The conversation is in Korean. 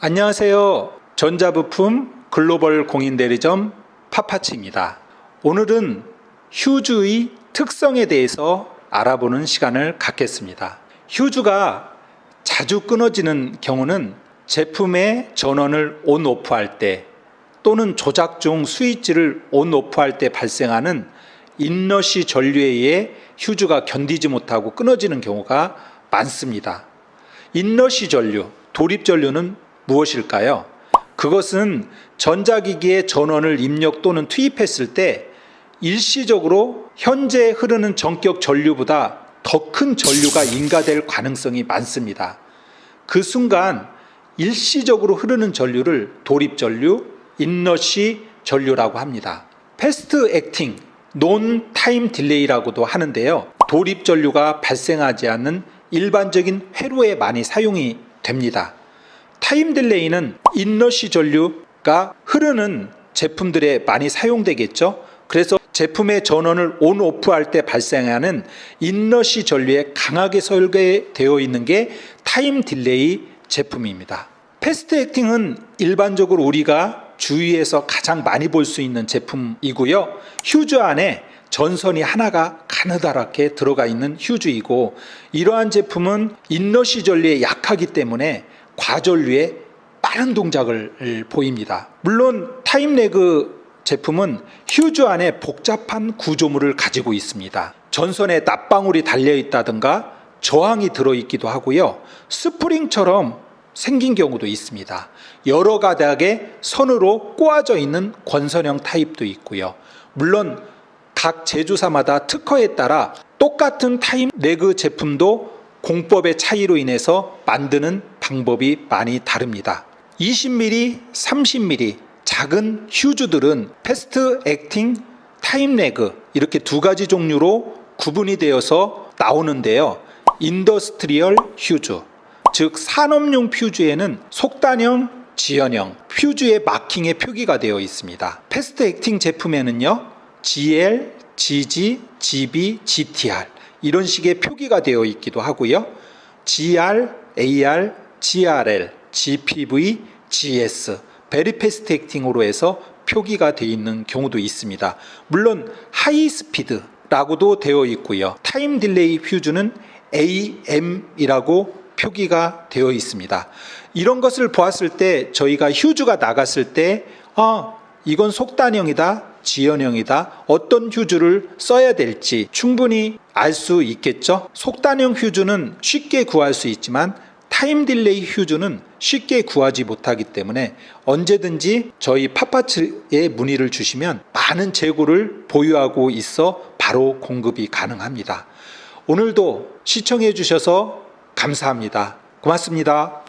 안녕하세요. 전자부품 글로벌 공인 대리점 파파치입니다. 오늘은 휴즈의 특성에 대해서 알아보는 시간을 갖겠습니다. 휴즈가 자주 끊어지는 경우는 제품의 전원을 온 오프 할때 또는 조작 중 스위치를 온 오프 할때 발생하는 인러시 전류에 의해 휴즈가 견디지 못하고 끊어지는 경우가 많습니다. 인러시 전류, 돌입 전류는 무엇일까요? 그것은 전자기기에 전원을 입력 또는 투입했을 때 일시적으로 현재 흐르는 전격 전류보다 더 큰 전류가 인가될 가능성이 많습니다. 그 순간 일시적으로 흐르는 전류를 돌입 전류, 인러시 전류라고 합니다. 패스트 액팅, 논 타임 딜레이라고도 하는데요. 돌입 전류가 발생하지 않는 일반적인 회로에 많이 사용이 됩니다. 타임 딜레이는 인러시 전류가 흐르는 제품들에 많이 사용되겠죠. 그래서 제품의 전원을 온 오프 할 때 발생하는 인러시 전류에 강하게 설계되어 있는 게 타임 딜레이 제품입니다. 패스트 액팅은 일반적으로 우리가 주위에서 가장 많이 볼 수 있는 제품이고요. 휴즈 안에 전선이 하나가 가느다랗게 들어가 있는 휴즈이고 이러한 제품은 인러시 전류에 약하기 때문에 과전류에 빠른 동작을 보입니다. 물론 타임레그 제품은 휴즈 안에 복잡한 구조물을 가지고 있습니다. 전선에 납방울이 달려 있다든가 저항이 들어 있기도 하고요. 스프링처럼 생긴 경우도 있습니다. 여러 가닥의 선으로 꼬아져 있는 권선형 타입도 있고요. 물론 각 제조사마다 특허에 따라 똑같은 타임 레그 제품도 공법의 차이로 인해서 만드는 방법이 많이 다릅니다. 20mm, 30mm 작은 휴즈들은 패스트 액팅 타임 레그 이렇게 두 가지 종류로 구분이 되어서 나오는데요. 인더스트리얼 휴즈 즉 산업용 퓨즈에는 속단형, 지연형, 퓨즈의 마킹의 표기가 되어 있습니다. 패스트 액팅 제품에는요, GL, GG, GB, GTR 이런 식의 표기가 되어 있기도 하고요. GR, AR, GRL, GPV, GS, 베리 패스트 액팅으로 해서 표기가 되어 있는 경우도 있습니다. 물론 하이 스피드라고도 되어 있고요. 타임 딜레이 퓨즈는 AM이라고 표기가 되어 있습니다. 이런 것을 보았을 때 저희가 휴즈가 나갔을 때 아, 이건 속단형이다, 지연형이다, 어떤 휴즈를 써야 될지 충분히 알 수 있겠죠. 속단형 휴즈는 쉽게 구할 수 있지만 타임 딜레이 휴즈는 쉽게 구하지 못하기 때문에 언제든지 저희 파파츠에 문의를 주시면 많은 재고를 보유하고 있어 바로 공급이 가능합니다. 오늘도 시청해 주셔서 감사합니다. 고맙습니다.